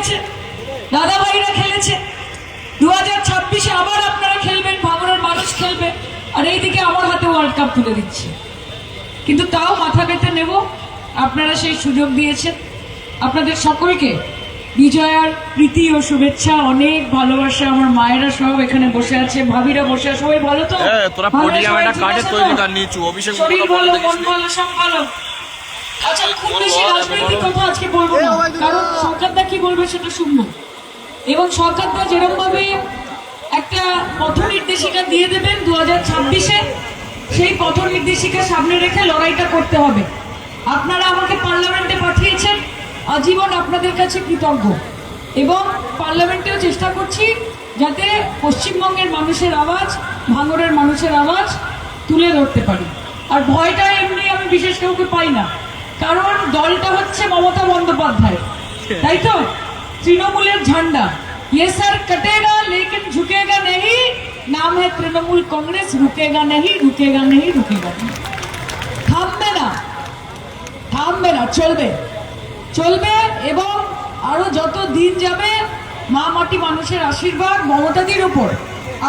খেলেছে। দাদা ভাইরা খেলেছে। দু হাজার ছাব্বিশে আবার আপনারা খেলবেন ভাঙড়ের মানুষ খেলবে। আর এইদিকে আমার হাতে ওয়ার্ল্ড কাপ তুলে দিচ্ছে। কিন্তু তাও মাথা পেতে নেব। আপনারা সেই সুযোগ দিয়েছেন। আপনাদের সকলকে বিজয়ার প্রীতি ও শুভেচ্ছা অনেক ভালোবাসা। আমার মায়েরা সব এখানে বসে আছে ভাবিরা বসে আছে। সবাই ভালো তো? হ্যাঁ, শরীর ভালো মন ভালো সব ভালো। আচ্ছা খুব বেশি রাজনৈতিক কথা আজকে বলব না। কারণ সরকারদা কি বলবে সেটা শুনব। এবং সরকারদা যেরকম ভাবে একটা পথ নির্দেশিকা দিয়ে দেবেন দু হাজার ছাব্বিশে সেই পথ নির্দেশিকা সামনে রেখে লড়াইটা করতে হবে। আপনারা আমাকে পার্লামেন্টে পাঠিয়েছেন আজীবন আপনাদের কাছে কৃতজ্ঞ। এবং পার্লামেন্টেও চেষ্টা করছি যাতে পশ্চিমবঙ্গের মানুষের আওয়াজ ভাঙরের মানুষের আওয়াজ তুলে ধরতে পারি। আর ভয়টা এমনি আমি বিশেষ কাউকে পাই না। কারণ দলটা হচ্ছে মমতা বন্দ্যোপাধ্যায় তাই তো তৃণমূলের ঝান্ডা ये सर कटेगा लेकिन झुकेगा नहीं नाम है तृणमूल कांग्रेस रुकेगा नहीं रुकेगा नहीं रुकेगा नहीं থামবে না থামবে না চলবে চলবে এবং আরো যত দিন যাবে মা মাটি মানুষের আশীর্বাদ মমতাদির উপর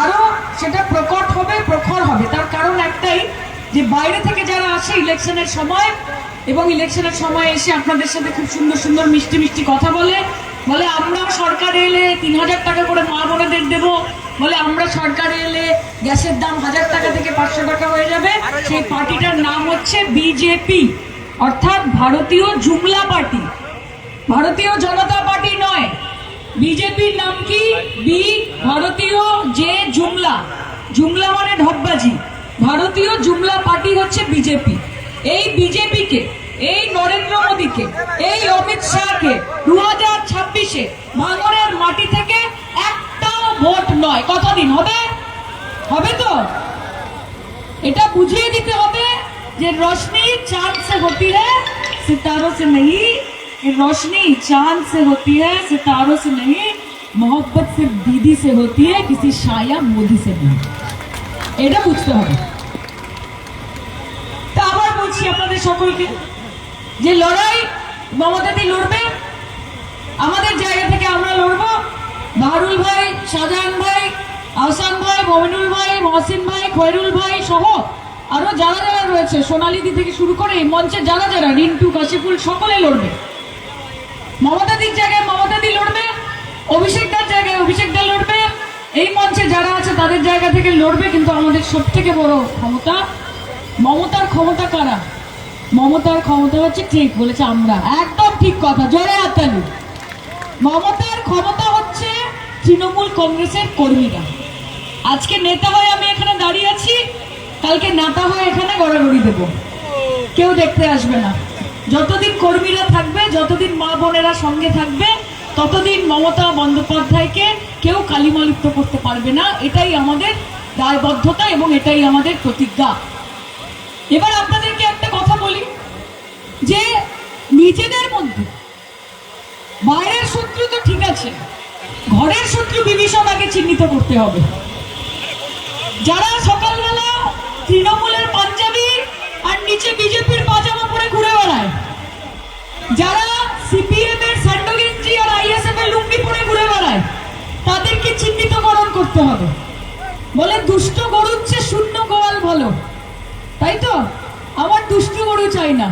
আরো সেটা প্রকট হবে প্রখর হবে তার কারণ একটাই যে বাইরে থেকে যারা আসে ইলেকশনের সময়, এবং ইলেকশনের সময় এসে আপনাদের সাথে খুব সুন্দর সুন্দর মিষ্টি মিষ্টি কথা বলে বলে আমরা সরকারে এলে তিন হাজার টাকা করে মা বোনেদের দেবো, বলে আমরা সরকারে এলে গ্যাসের দাম হাজার টাকা থেকে পাঁচশো টাকা হয়ে যাবে। সেই পার্টিটার নাম হচ্ছে বিজেপি, অর্থাৎ ভারতীয় জুমলা পার্টি। ভারতীয় জনতা পার্টি নয়। বিজেপির নাম কি? বি, ভারতীয় যে জুমলা। জুমলা মানে ঢপবাজি ভারতীয় জুমলা পার্টি হচ্ছে বিজেপি এই বিজেপিকে এই নরেন্দ্র মোদীকে এই অমিত শাহকে দু হাজার ছাব্বিশে ভাঙরের মাটি থেকে একটাও ভোট নয় কতদিন হবে হবে তো এটা বুঝিয়ে দিতে হবে যে रोशनी चांद से होती है सितारों से नहीं ये रोशनी चांद से होती है सितारों से नहीं मोहब्बत सिर्फ दीदी से होती है किसी शाया मोदी से नहीं এটা বুঝতে হবে তা বলছি আপনাদের সকলকে। যে লড়াই মমতাদি লড়বে, আমাদের জায়গা থেকে আমরা লড়বো। বাহারুল ভাই, শাহজাহান ভাই, আহসান ভাই, মমিনুল ভাই, মহসিন ভাই, খয়রুল ভাই সহ আরও যারা যারা রয়েছে সোনালিদি থেকে শুরু করে এই মঞ্চে যারা যারা, রিন্টু, কাশিফুল, সকলে লড়বে। মমতাদির জায়গায় মমতাদি লড়বে অভিষেকদার জায়গায় অভিষেকদা লড়বে। এই মঞ্চে যারা আছে, তাদের জায়গা থেকে লড়বে, কিন্তু আমাদের সব থেকে বড় ক্ষমতা মমতার ক্ষমতা কারা? মমতার ক্ষমতা হচ্ছে ঠিক বলেছে আমরা। একদম ঠিক কথা, জোরে হাতালি মমতার ক্ষমতা হচ্ছে তৃণমূল কংগ্রেসের কর্মীরা। আজকে নেতা হয়ে আমি এখানে দাঁড়িয়ে আছি, কালকে নেতা হয়ে এখানে গড়াগড়ি দেব। কেউ দেখতে আসবে না। যতদিন কর্মীরা থাকবে, যতদিন মা বোনেরা সঙ্গে থাকবে, ততদিন মমতা বন্দ্যোপাধ্যায়কে কেউ কালিমালিপ্ত করতে পারবে না। এটাই আমাদের দায়বদ্ধতা এবং এটাই আমাদের প্রতিজ্ঞা। এবার আপনাদেরকে একটা কথা বলি, যে নিজেদের মধ্যে বাইরের শত্রু তো ঠিক আছে, ঘরের শত্রু বিভীষণাকে চিহ্নিত করতে হবে। যারা সকালবেলা তৃণমূলের পাঞ্জাবি আর নিচে বিজেপির পাজামা পরে ঘুরে বেড়ায়, যারা সিপিএম এর স্যান্ডো আর আইএসএফ এর লুঙ্গি পরে ঘুরে বেড়ায়, তাদেরকে চিহ্নিতকরণ করতে হবে। বলে দুষ্ট গরুর শূন্য গোয়াল ভালো। তাই তো? আমার দুষ্টু গরু চাই না।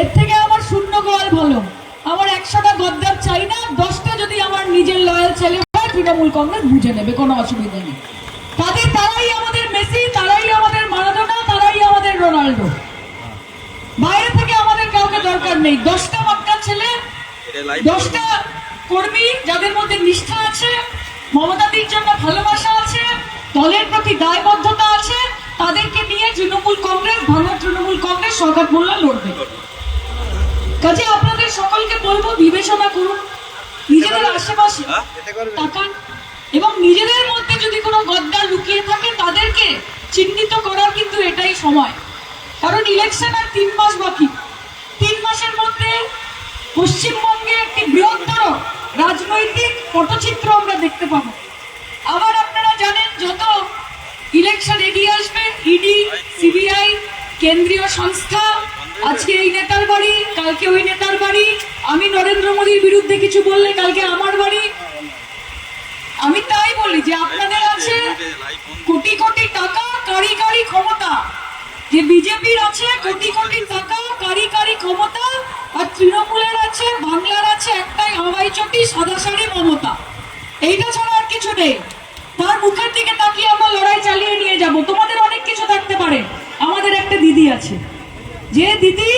এর থেকে আমার শূন্য গোয়াল ভালো। আমার একশোটা গদ্দার চাই না দশটা যদি আমার নিজের লয়াল ছেলে হয় তৃণমূল কংগ্রেস বুঝে নেবে কোনো অসুবিধা নেই। তাদের তারাই আমাদের মেসি তারাই আমাদের মারাদোনা তারাই আমাদের রোনাল্ডো। বাইরে থেকে আমাদের কাউকে দরকার নেই। দশটা বাক্কা ছেলে দশটা কর্মী যাদের মধ্যে নিষ্ঠা আছে মমতাদির জন্য ভালোবাসা আছে দলের প্রতি দায়বদ্ধতা আছে তাদেরকে নিয়ে তৃণমূল কংগ্রেস ভাঙা তৃণমূল কংগ্রেস সরকার মোল্লা লড়বে। কাজে আপনাদের সকলকে বলব বিবেচনা করুন। নিজেদের আশেপাশে তাকান এবং নিজেদের মধ্যে যদি কোনো গদ্দার লুকিয়ে থাকে তাদেরকে চিহ্নিত করার কিন্তু এটাই সময়। কারণ ইলেকশন আর তিন মাস বাকি। তিন মাসের মধ্যে পশ্চিমবঙ্গে একটি বৃহত্তর রাজনৈতিক পটচিত্র আমরা দেখতে পাবো। আবার আপনারা জানেন যত ইলেকশন এগিয়ে আসবে কেন্দ্রীয় সংস্থা, আজকে এই নেতার বাড়ি, কালকে ওই নেতার বাড়ি। আমি নরেন্দ্র মোদীর বিরুদ্ধে কিছু বললে কালকে আমার বাড়ি। আমি তাই বলি যে আপনাদের আছে কোটি কোটি টাকা, কারি কারি ক্ষমতা। যে বিজেপির আছে কোটি কোটি টাকা, কারি কারি ক্ষমতা, আর তৃণমূলের আছে, বাংলার আছে একটাই হাওয়াই চটি, সাদা শাড়ি, মমতা। এইটা ছাড়া আর কিছু নেই। তার মুখের দিকে তাকিয়ে আমরা লড়াই চালিয়ে নিয়ে যাব। তোমাদের অনেক কিছু থাকতে পারে। আমাদের একটা দিদি আছে। যে দিদি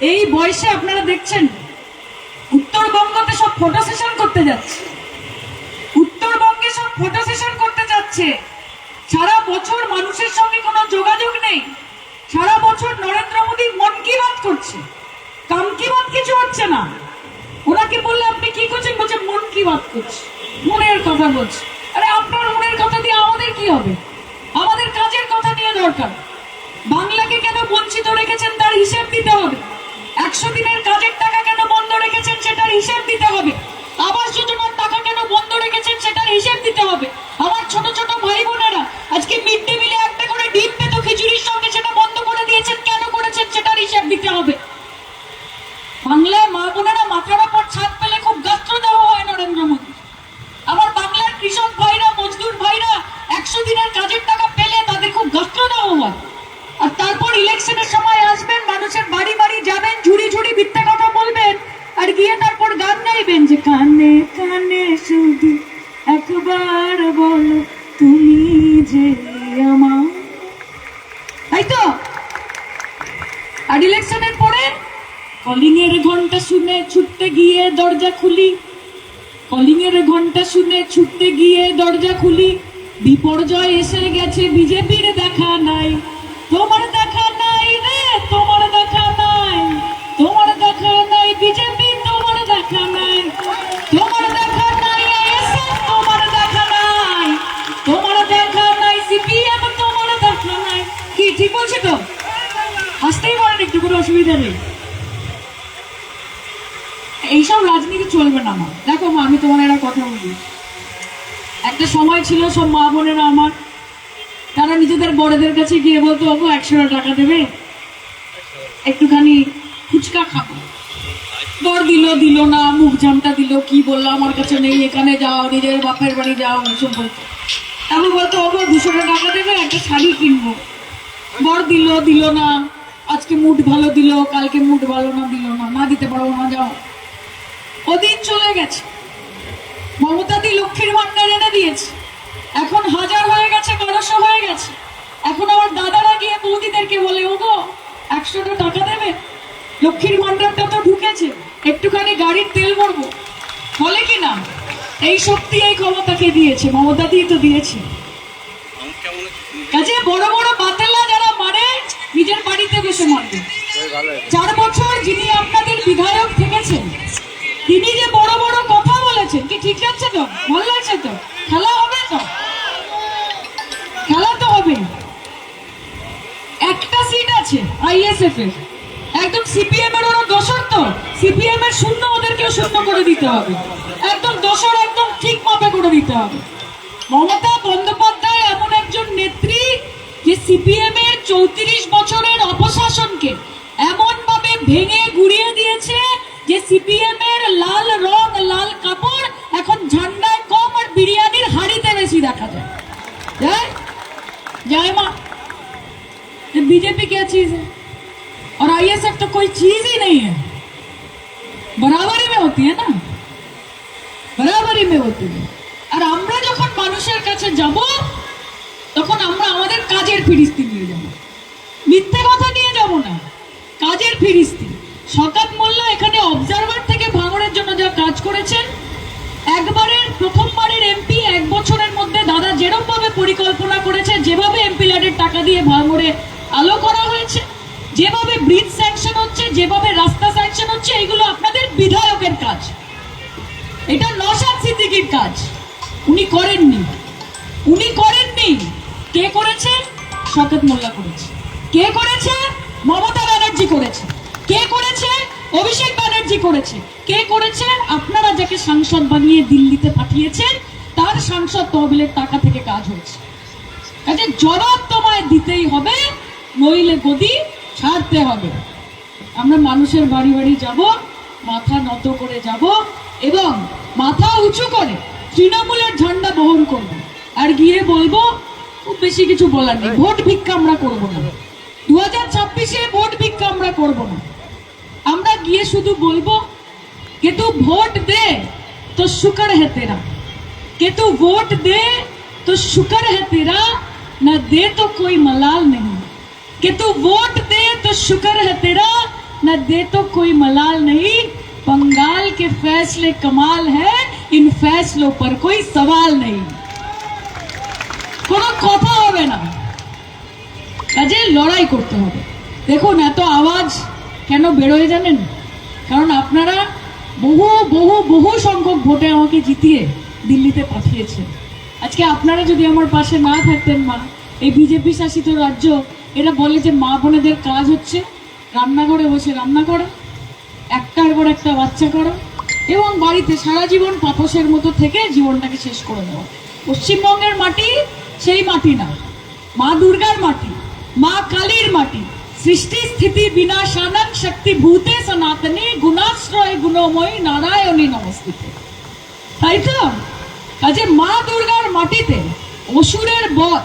এই বয়সে আপনারা দেখছেন, উত্তরবঙ্গতে সব ফটো সেশন করতে যাচ্ছে। উত্তরবঙ্গে সব ফটো সেশন করতে যাচ্ছে। সারা বছর মানুষের সঙ্গে কোনো যোগাযোগ নেই। সারা বছর নরেন্দ্র মোদী মন কি বাত করছে? কাম কি বাত কিছু হচ্ছে না? ওনাকে বললে আপনি কি করছেন? বলছে মন কি বাত করছে। মনের কথা বলছে। আরে আপনার মনের কথা দিয়ে আমাদের কি হবে? আমাদের কাজের কথা নিয়ে দরকার। বাংলাকে কেন বঞ্চিত রেখেছেন তার হিসেব দিতে হবে? একশো দিনের কাজের টাকা কেন বন্ধ রেখেছেন সেটার হিসেব দিতে হবে? আবাস যোজনার টাকা কেন বন্ধ রেখেছেন সেটার হিসেব দিতে হবে? আমার ছোট ছোট ভাই বোনেরা আজকে মিড ডে মিলে একটা করে ডিম পেতো খিচুড়ির সঙ্গে সেটা বন্ধ করে দিয়েছেন, কেন করেছেন সেটার হিসেব দিতে হবে? বাংলায় মা বোনেরা মাথার ওপর ছাদ পেলে খুব গাত্র দেওয়া হয় কানে কানে শুধু একবার বলো, তুমি যে আমার। তাই তো! আর ইলেকশনের পরে কলিং এর ঘণ্টা শুনে ছুটতে গিয়ে দরজা খুলি। কলিং এর ঘণ্টা শুনে ছুটতে গিয়ে দরজা খুলি। বিপর্যয় এসে গেছে, বিজেপির দেখা নাই। তোমার দেখা অসুবিধা নেই। এইসব রাজনীতি চলবে না আমার দেখো মা, আমি তোমার একটা কথা বলি। একটা সময় ছিল সব মা বোনেরা আমার। তারা নিজেদের বড়দের কাছে গিয়ে বলতো বাবু একশো টাকা দেবে? একটুখানি ফুচকা খাব। বর দিল দিল না, মুখ জামটা দিল, কি বলল, আমার কাছে নেই, এখানে যাও, নিজের বাপের বাড়ি যাও এসব বলতো। আমি বলতো বাবু দুশো টাকা দেবে, একটা শাড়ি কিনবো। বর দিল দিল না। আজকে মুড ভালো দিল কালকে মুড ভালো না দিল না না দিতে পারব না যাও। ওদিন চলে গেছে। মমতাদি লক্ষ্মীর ভান্ডার এনে দিয়েছে। এখন হাজার হয়ে গেছে বারোশো হয়ে গেছে। এখন আমার দাদারা গিয়ে বৌদিদেরকে বলে ও গো একশোটা টাকা দেবে? লক্ষ্মীর ভান্ডারটা তো ঢুকেছে একটুখানি গাড়ির তেল ভরবো। বলে কি না? এই শক্তি এই ক্ষমতাকে দিয়েছে মমতাদি তো দিয়েছে। কাজে বড় বড় বাতেলা যারা মারে নিজের বাড়িতে বসে মারবে চার বছর যিনি আপনাদের বিধায়ক থেকেছেন, তিনি যে বড় বড় কথা বলেছেন, কি ঠিক যাচ্ছে তো? ভালো লাগছে তো? খেলা হবে তো? খেলা তো হবে। একটা সিট আছে আইএসএফ এর। একদম সিপিএম এর ওরা দোষর তো। সিপিএম এর শূন্য ওদেরকেও শূন্য করে দিতে হবে। একদম দোষর একদম ঠিক মাপে করে দিতে হবে। মমতা বন্দ্যোপাধ্যায় এমন একজন নেত্রী যে সিপিএম এর চৌত্রিশ বছরের অপশাসনকে এমন ভাবে ভেঙে গুড়িয়ে দিয়েছে যে সিপিএম এর লাল রং লাল কাপড় এখন ঝান্ডায় কম আর বিরিয়ানির হাড়িতে বেশি দেখা যায় যায় जय माँ ये बीजेपी क्या चीज है और आईएसएफ तो कोई चीज ही नहीं है बराबरी में होती है ना বরাবরই মে হতে আর আমরা যখন মানুষের কাছে যাব তখন আমরা আমাদের কাজের ফিরিস্তি নিয়ে যাব। মিথ্যে কথা নিয়ে যাব না। কাজের ফিরিস্তি। শকাত মোল্লা এখানে অবজারভার থেকে ভাঙড়ের জন্য যা কাজ করেছেন, একবারের, প্রথমবারের এমপি এক বছরের মধ্যে দাদা যেরকম ভাবে পরিকল্পনা করেছে, যেভাবে এমপি ল্যাডের টাকা দিয়ে ভাঙড়ে আলো করা হয়েছে, যেভাবে ব্রিজ স্যাংশন হচ্ছে, যেভাবে রাস্তা স্যাংশন হচ্ছে, এগুলো আপনাদের বিধায়কের কাজ। এটা নসাদ সিদ্দিকির কাজ। উনি করেননি। উনি করেননি। কে করেছে? শকত মোল্লা করেছে। কে করেছে? মমতা ব্যানার্জি করেছে। কে করেছে? অভিষেক ব্যানার্জি করেছে। কে করেছে? আপনারা যাকে সাংসদ বানিয়ে দিল্লিতে পাঠিয়েছেন, তার সাংসদ তহবিলের টাকা থেকে কাজ হয়েছে। কাজে জবাব তোমায় দিতেই হবে, নইলে গদি ছাড়তে হবে। আমরা মানুষের বাড়ি বাড়ি যাব, মাথা নত করে যাব এবং মাথা উঁচু করে তৃণমূলের ঝান্ডা বহন করব। আর গিয়ে বলব খুব বেশি কিছু বলার নেই ভোট ভিক্ষা আমরা করব না দু হাজার ছাব্বিশে ভোট ভিক্ষা আমরা করব না আমরা গিয়ে শুধু বলবো कि तू वोट दे तो शुक्र है तेरा कि तू वोट दे तो शुक्र है तेरा न दे तो कोई मलाल नहीं कि तू वोट दे तो शुक्र है तेरा न दे तो कोई मलाल नहीं बंगाल के फैसले कमाल है इन फैसलों पर कोई सवाल नहीं কোনো কথা হবে না। কাজে লড়াই করতে হবে। দেখুন, এত আওয়াজ কেন বেরোয় জানেন? কারণ আপনারা বহু বহু বহু সংখ্যক ভোটে আমাকে জিতিয়ে দিল্লিতে পাঠিয়েছেন। আজকে আপনারা যদি আমার পাশে না থাকতেন, মা, এই বিজেপি শাসিত রাজ্য, এরা বলে যে মা বোনেদের কাজ হচ্ছে রান্নাঘরে বসে রান্না করা, একটার পর একটা বাচ্চা করা, এবং বাড়িতে সারা জীবন পাপসের মতো থেকে জীবনটাকে শেষ করে দেওয়া। পশ্চিমবঙ্গের মাটি সেই মাটি না। মা দুর্গার মাটি, মা কালীর মাটি। সৃষ্টি স্থিতি বিনাশানন শক্তি ভূতে সনাতনী গুণাশ্রয় গুণময়ী নারায়ণী নমস্তিতে। তাই তো? কাজে মা দুর্গার মাটিতে অসুরের বধ,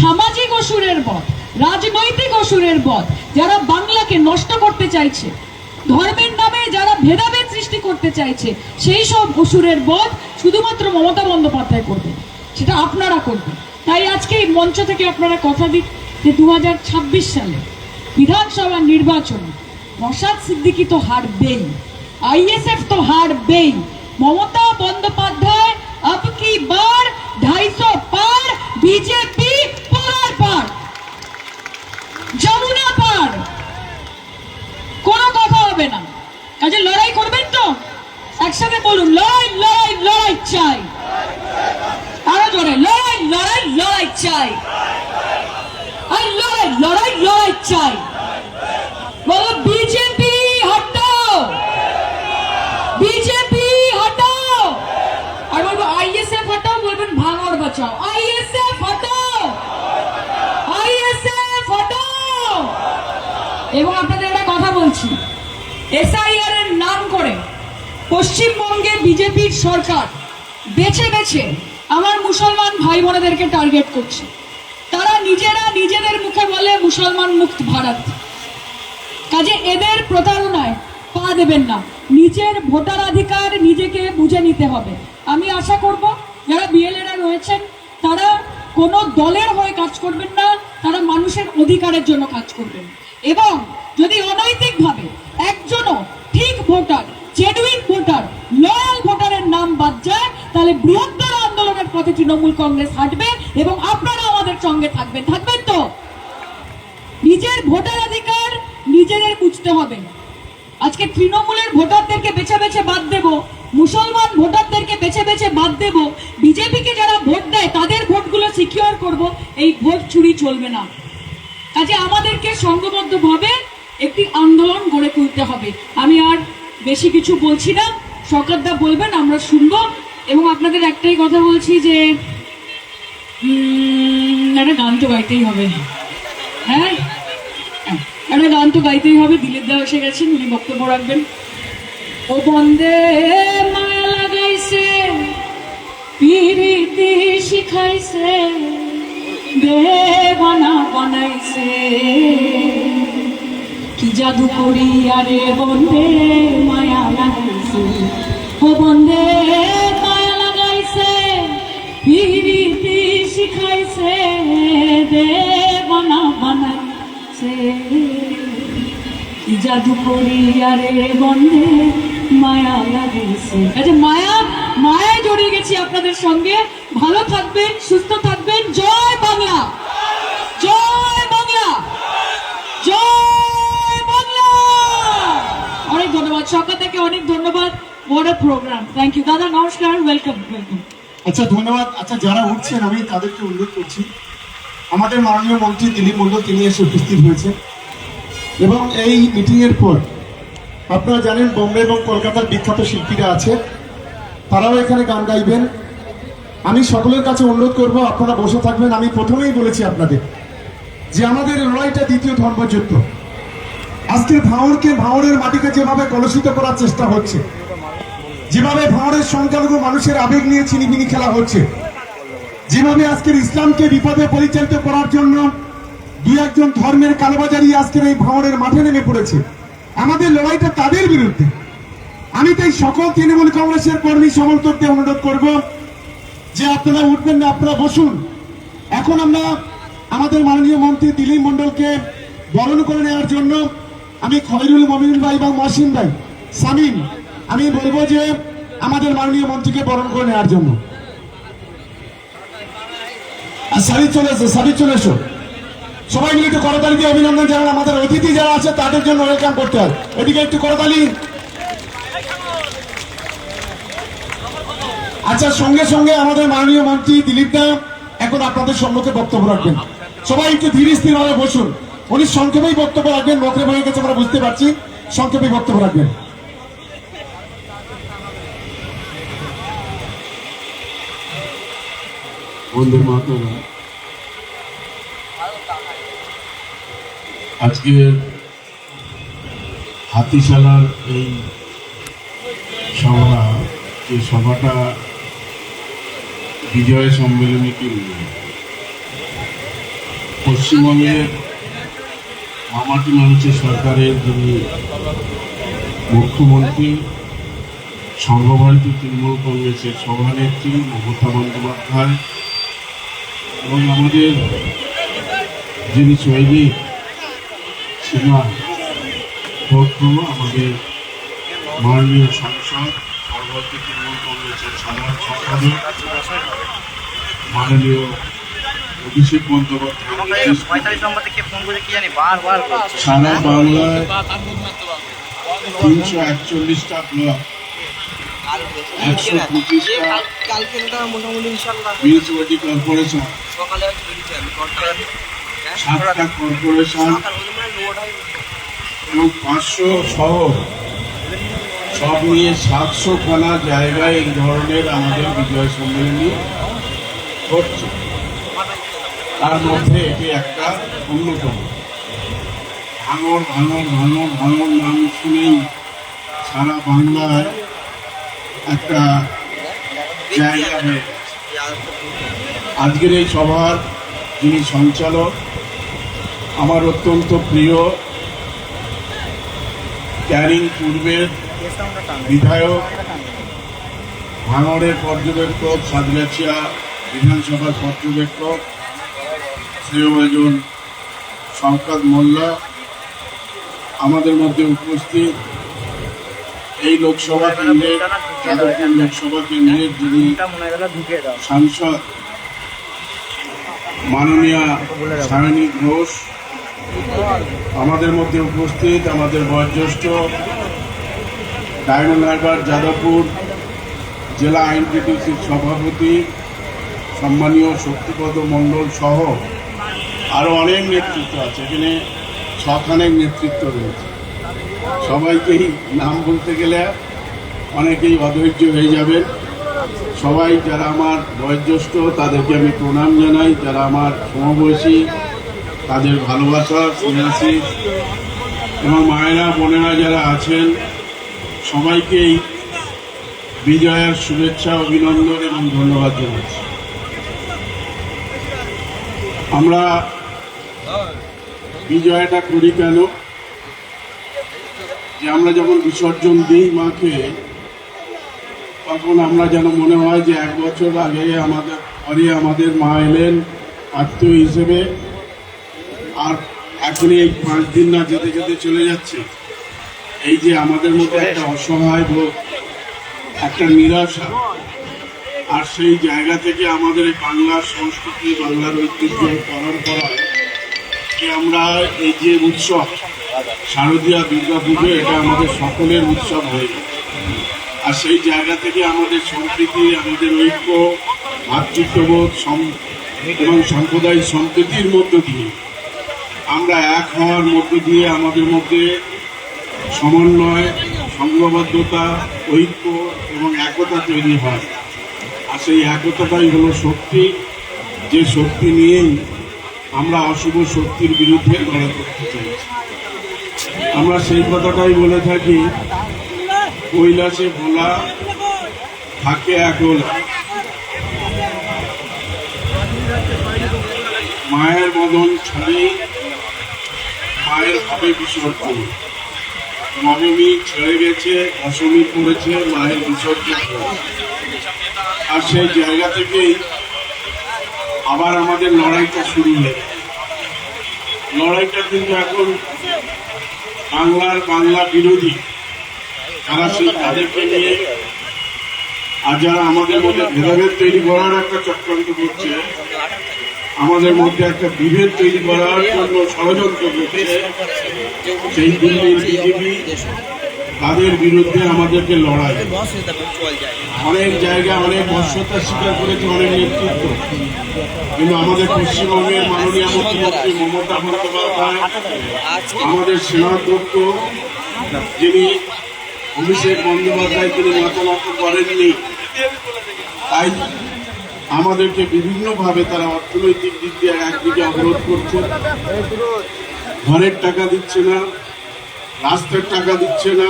সামাজিক অসুরের বধ, রাজনৈতিক অসুরের বধ, যারা বাংলাকে নষ্ট করতে চাইছে, ধর্মের নামে যারা ভেদাভেদ সৃষ্টি করতে চাইছে, সেই সব অসুরের বধ শুধুমাত্র মমতা বন্দ্যোপাধ্যায় করবে। সেটা আপনারা করবেন। তাই আজকে এই মঞ্চ থেকে আপনারা কথা দিন যে দু হাজার ছাব্বিশ সালে বিধানসভা নির্বাচন নসাদ সিদ্দিকি তো হারবেই আইএসএফ তো হারবেই, মমতা বন্দ্যোপাধ্যায় আপকি বার, ঢাইশো পার চাই। আর লড়াই লড়াই লড়াই চাই। বলো, বিজেপি হটাও। বিজেপি হটাও। আর বলব আইএসএফ হটাও, বলবেন ভাঙড় বাঁচাও। আইএসএফ হটাও। আইএসএফ হটাও। এবং আপনাদের একটা কথা বলছি এসআইআর এর নাম করে পশ্চিমবঙ্গে বিজেপির সরকার বেছে বেছে আমার মুসলমান ভাই বোনেদেরকে টার্গেট করছে। তারা নিজেরা নিজেদের মুখে বলে মুসলমান মুক্ত ভারত। কাজে এদের প্রতারণায় পা দেবেন না। নিজের ভোটাধিকার নিজেকে বুঝে নিতে হবে। আমি আশা করব, যারা বিএলএরা রয়েছেন, তারা কোনো দলের হয়ে কাজ করবেন না, তারা মানুষের অধিকারের জন্য কাজ করবেন। এবং যদি অনৈতিকভাবে একজনও ঠিক ভোটার জেনুইন ভোটার লয়াল ভোটারের নাম বাদ যায়, তাহলে বৃহত্তর আন্দোলনের পথে তৃণমূল কংগ্রেস হাঁটবে এবং আপনারা আমাদের সঙ্গে থাকবেন। থাকবেন তো? নিজের ভোটাধিকার নিজেদের বুঝতে হবে। আজকে তৃণমূলের ভোটারদেরকে বেছে বেছে বাদ দেব, মুসলমান ভোটারদেরকে বেছে বেছে বাদ দেব, বিজেপিকে যারা ভোট দেয় তাদের ভোটগুলো সিকিউর করব, এই ভোট চুরি চলবে না। কাজে আমাদেরকে সংঘবদ্ধভাবে একটি আন্দোলন গড়ে তুলতে হবে। আমি আর বেশি কিছু বলছি না। সরকারদা বলবেন, আমরা শুনব। এবং আপনাদের একটাই কথা বলছি যে একটা গান তো গাইতেই হবে। হ্যাঁ? একটা গান তো গাইতেই হবে, দিলীপ দা এসে গেছেন, উনি বক্তব্য রাখবেন। ও বন্দে মায়া লাগাইছে পিরিতি শিখাইছে, দেবানা বানাইছে। কি জাদু করি আরে বন্দে মায়া লাগাইছে ও বন্দে পিরিতি শিখাইছে দেবানা বানাইছে জাদু করি আরে বন্দে, মায়া লাগাইছে আচ্ছা মায়া, মায়ায় জড়িয়ে গেছি আপনাদের সঙ্গে। ভালো থাকবেন, সুস্থ থাকবেন। জয় বাংলা। জয় বাংলা। জয় বাংলা। অনেক ধন্যবাদ। সকাল থেকে অনেক ধন্যবাদ। বড় প্রোগ্রাম থ্যাংক ইউ দাদা, নমস্কার। ওয়েলকাম ওয়েলকাম আচ্ছা ধন্যবাদ। আচ্ছা যারা উঠছেন, আমি তাদেরকে অনুরোধ করছি। আমাদের মাননীয় মন্ত্রী দিলীপ মণ্ডল তিনি এসে উপস্থিত হয়েছেন। এবং এই মিটিং এর পর, আপনারা জানেন, বোম্বে এবং কলকাতার বিখ্যাত শিল্পীরা আছে। তারাও এখানে গান গাইবেন। আমি সকলের কাছে অনুরোধ করব, আপনারা বসে থাকবেন। আমি প্রথমেই বলেছি আপনাদের যে আমাদের লড়াইটা দ্বিতীয় ধর্মযুদ্ধ। আজকে ভাঙড়কে ভাঙড়ের মাটিকে যেভাবে কলুষিত করার চেষ্টা হচ্ছে যেভাবে ভাঙড়ের সংখ্যালঘু মানুষের আবেগ নিয়ে চিনিমিনি খেলা হচ্ছে, যেভাবে আজকের ইসলামকে বিপদে পরিচালিত করার জন্য দুই একজন ধর্মের কালোবাজারি আজকের এই ভাঙড়ের মাঠে নেমে পড়েছে, আমাদের লড়াইটা তাদের বিরুদ্ধে। আমি তাই সকল তৃণমূল কংগ্রেসের কর্মী সমর্থককে অনুরোধ করব যে আপনারা উঠবেন না, আপনারা বসুন। এখন আমরা আমাদের মাননীয় মন্ত্রী দিলীপ মন্ডলকে বরণ করে নেওয়ার জন্য আমি খয়রুল মমিনুল ভাই এবং মহসিন ভাই সামিম আমি বলব যে আমাদের মাননীয় মন্ত্রীকে বরণ করে নেওয়ার জন্য। সবাই মিলে একটু করতালি দিয়ে অভিনন্দন জানান। আমাদের অতিথি যারা আছে, তাদের জন্য ওয়েলকাম করতে হয়। এদিকে একটু করতালি। আচ্ছা সঙ্গে সঙ্গে আমাদের মাননীয় মন্ত্রী দিলীপ দা এখন আপনাদের সম্মুখে বক্তব্য রাখবেন। সবাই একটু ধীরে স্থির ভাবে বসুন। উনি সংক্ষেপেই বক্তব্য রাখবেন নকরে হয়ে গেছে আমরা বুঝতে পারছি। সংক্ষেপেই বক্তব্য রাখবেন। বন্ধুর মাতারা আজকে হাতিশালার এই সভা, যে সভাটা বিজয় সম্মেলনী কেন্দ্র পশ্চিমবঙ্গের মামাটি মানুষের সরকারের যিনি মুখ্যমন্ত্রী সর্বভারতীয় তৃণমূল কংগ্রেসের সভানেত্রী মমতা বন্দ্যোপাধ্যায় এবং আমাদের যিনি সৈনিক সীমা পক্ষ আমাদের মাননীয় সংসদ সর্বভারতীয় তৃণমূল কংগ্রেসের সাধারণ সম্পাদক মাননীয় অভিষেক বন্দ্যোপাধ্যায়। বিশেষ করে নম্বর থেকে ফোন করে কি জানি বারবার করছে সারা বাংলায় তিনশো একচল্লিশটা ব্লক একশো পঁচিশটা সাতটা কর্পোরেশন এবং পাঁচশো শহর সব নিয়ে সাতশো খানা জায়গায় এই ধরনের আমাদের বিজয় সম্মেলনী হচ্ছে তার মধ্যে এটি একটা অন্যতম ভাঙর ভাঙর ভাঙর ভাঙর নাম শুনেই সারা বাংলায় একটা জায়গা হয়ে আজকের এই সভার যিনি সঞ্চালক, আমার অত্যন্ত প্রিয় ক্যারিং পূর্বের বিধায়ক, ভাঙড়ের পর্যবেক্ষক সাদগাছিয়া বিধানসভার পর্যবেক্ষক শ্রেয়ভাজন শঙ্কর মোল্লা। আমাদের মধ্যে উপস্থিত এই লোকসভা কেন্দ্রের যাদবপুর লোকসভা কেন্দ্রের যিনি সাংসদ মাননীয়া সায়নী ঘোষ, আমাদের মধ্যে উপস্থিত আমাদের বয়োজ্যেষ্ঠ ডায়মন্ড হারবার যাদবপুর, জেলা আইনটিটিউসির সভাপতি, সম্মানীয় শক্তিপদ মণ্ডল সহ আরও অনেক নেতৃত্ব আছে। এখানে ছখানেক নেতৃত্ব রয়েছে। সবাইকেই নাম বলতে গেলে অনেকেই অধৈর্য হয়ে যাবেন। সবাই যারা আমার বয়োজ্যেষ্ঠ, তাদেরকে আমি প্রণাম জানাই। যারা আমার সমবয়সী, তাদের ভালোবাসা, সন্ন্যাসী এবং মায়েরা, বোনেরা যারা আছেন, সবাইকেই বিজয়ের শুভেচ্ছা, অভিনন্দন এবং ধন্যবাদ জানাচ্ছি। আমরা বিজয়টা করি কেন? যে আমরা যখন বিসর্জন দিই মাকে, তখন আমরা যেন মনে হয় যে এক বছর আগে আমাদের, পরে আমাদের মা এলেন আত্মীয় হিসেবে, আর এখনই এই পাঁচ দিন না যেতে যেতে চলে যাচ্ছে। এই যে আমাদের মধ্যে একটা অসহায় বোধ একটা নিরাশা, আর সেই জায়গা থেকে আমাদের এই বাংলার সংস্কৃতি, বাংলার ঐতিহ্য পরম্পরা যে আমরা এই যে উৎসব শারদীয়া দুর্গা পুজো এটা আমাদের সকলের উৎসব হয়ে আর সেই জায়গা থেকে আমাদের সম্প্রীতি, আমাদের ঐক্য, ভাতৃত্ববোধ এবং সাম্প্রদায়িক সম্প্রীতির মধ্য দিয়ে, আমরা এক হওয়ার মধ্য দিয়ে আমাদের মধ্যে সমন্বয়, সংঘবদ্ধতা, ঐক্য এবং একতা তৈরি হয়। আর সেই একতাটাই হলো শক্তি। যে শক্তি নিয়েই আমরা অশুভ শক্তির বিরুদ্ধে লড়াই করতে চাইছি আমরা সেই কথাটাই বলে থাকি, কৈলাসে ভোলা থাকে একলা মায়ের মদন ছাড়ি মায়ের হবে বিসর্জন নবমী ছেড়ে গেছে, দশমী পড়েছে, মায়ের বিসর্জন। আর সেই জায়গা থেকেই আবার আমাদের লড়াইটা শুরু হয়ে। লড়াইটা কিন্তু এখন বাংলার বাংলা বিরোধী তারা সেই তাদেরকে নিয়ে আর যারা আমাদের মধ্যে ভেদাভেদ তৈরি করার একটা চক্রান্ত করছে, আমাদের মধ্যে একটা বিভেদ তৈরি করার জন্য ষড়যন্ত্র করছে, সেই দিল্লির বিজেপি তাদের বিরুদ্ধে আমাদেরকে লড়াই। অনেক জায়গায় অনেক বর্ষতা স্বীকার করেছে, অনেক নেতৃত্ব। কিন্তু আমাদের পশ্চিমবঙ্গের মাননীয় মুখ্যমন্ত্রী মমতা বন্দ্যোপাধ্যায়, আমাদের সেনাধ্যক্ষ যিনি অভিষেক বন্দ্যোপাধ্যায়, তিনি মাথা নত করেননি। তাই আমাদেরকে বিভিন্নভাবে তারা অর্থনৈতিক দিক দিয়ে একদিকে অবরোধ করছে। ঘরের টাকা দিচ্ছে না, রাস্তার টাকা দিচ্ছে না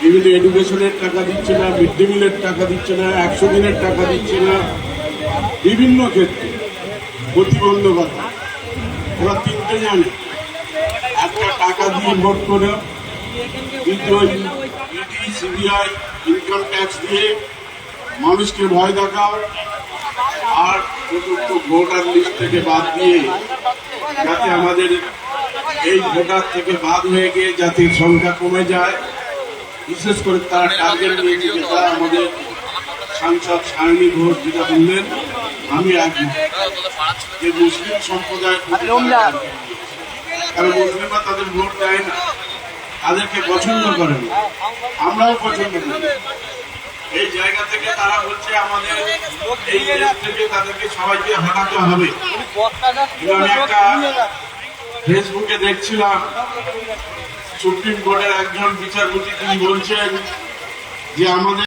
বিভিন্ন এডুকেশনের টাকা দিচ্ছে না মিড ডে মিলের টাকা দিচ্ছে না, একশো দিনের টাকা দিচ্ছে না। বিভিন্ন ক্ষেত্রে প্রতিবন্ধকতা ওরা তিনটে জানে। একটা টাকা দিয়ে ভোট করে ইডি সিবিআই ইনকাম ট্যাক্স দিয়ে মানুষকে ভয় দেখাও, আর চতুর্থ ভোটার লিস্ট থেকে বাদ দিয়ে যাতে আমাদের এই ভোটার থেকে বাদ হয়ে গিয়ে জাতির সংখ্যা কমে যায়। বিশেষ করে তারা টার্গেট নিয়েছে যেটা আমাদের সাংসদ সায়নী ঘোষ যেটা বললেন আমি একমত যে মুসলিম সম্প্রদায় কারণ মুসলিমরা তাদের ভোট দেয় না তাদেরকে পছন্দ করে না। আমরাও পছন্দ করি। এই জায়গা থেকে তারা বলছে আমাদের এই থেকে তাদেরকে সবাইকে হটাতে হবে। আমি একটা ফেসবুকে দেখছিলাম সুপ্রিম কোর্টের একজন বিচারপতি তিনি বলছেন যে আমাদের